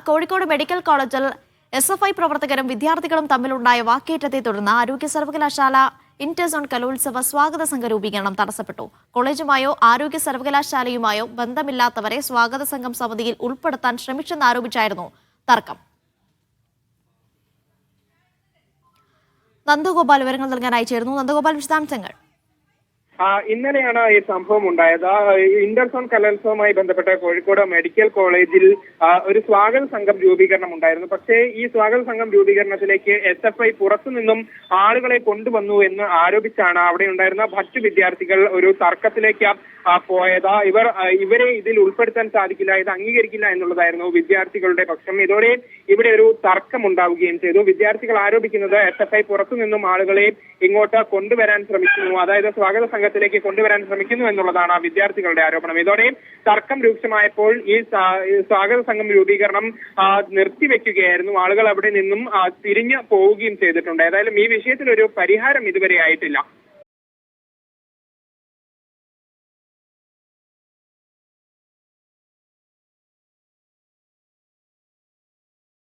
Kozhikode medical കോളേജിൽ S F I പ്രവർത്തകരും വിദ്യാർത്ഥികളും തമ്മിലുണ്ടായ വാക്കേറ്റത്തെ തുടർന്ന് ആരോഗ്യ സർവകലാശാല ഇന്റർസോൺ കലോത്സവ സ്വാഗത സംഘ രൂപീകരണം തടസ്സപ്പെട്ടു. കോളേജുമായോ ആരോഗ്യ സർവകലാശാലയുമായോ ബന്ധമില്ലാത്തവരെ സ്വാഗത സംഘം സമിതിയിൽ ഉൾപ്പെടുത്താൻ ശ്രമിച്ചെന്നാരോപിച്ചായിരുന്നു തർക്കം. നന്ദഗോപാൽ വിവരങ്ങൾ നൽകാനായി ചേരുന്നു. നന്ദഗോപാൽ വിശദാംശങ്ങൾ. ഇന്നലെയാണ് ഈ സംഭവം ഉണ്ടായത്. ഇന്റർസോൺ കലോത്സവവുമായി ബന്ധപ്പെട്ട കോഴിക്കോട് മെഡിക്കൽ കോളേജിൽ ഒരു സ്വാഗത സംഘം രൂപീകരണം ഉണ്ടായിരുന്നു. പക്ഷേ ഈ സ്വാഗത സംഘം രൂപീകരണത്തിലേക്ക് എസ് എഫ് ഐ പുറത്തുനിന്നും ആളുകളെ കൊണ്ടുവന്നു എന്ന് ആരോപിച്ചാണ് അവിടെ ഉണ്ടായിരുന്ന മറ്റു വിദ്യാർത്ഥികൾ ഒരു തർക്കത്തിലേക്ക് പോയത്. ഇവർ ഇവരെ ഇതിൽ ഉൾപ്പെടുത്താൻ സാധിക്കില്ല ഇത് അംഗീകരിക്കില്ല എന്നുള്ളതായിരുന്നു വിദ്യാർത്ഥികളുടെ പക്ഷം. ഇതോടെ ഇവിടെ ഒരു തർക്കം ഉണ്ടാവുകയും ചെയ്തു. വിദ്യാർത്ഥികൾ ആരോപിക്കുന്നത് എസ് എഫ് ഐ പുറത്തുനിന്നും ആളുകളെ ഇങ്ങോട്ട് കൊണ്ടുവരാൻ ശ്രമിക്കുന്നു. അതായത് സ്വാഗത സംഘത്തിലേക്ക് കൊണ്ടുവരാൻ ശ്രമിക്കുന്നു എന്നുള്ളതാണ് വിദ്യാർത്ഥികളുടെ ആരോപണം. ഇതോടെ തർക്കം രൂക്ഷമായപ്പോൾ ഈ സ്വാഗത സംഘം രൂപീകരണം നിർത്തിവെക്കുകയായിരുന്നു. ആളുകൾ അവിടെ നിന്നും തിരിഞ്ഞു പോവുകയും ചെയ്തിട്ടുണ്ട്. ഏതായാലും ഈ വിഷയത്തിൽ ഒരു പരിഹാരം ഇതുവരെ ആയിട്ടില്ല.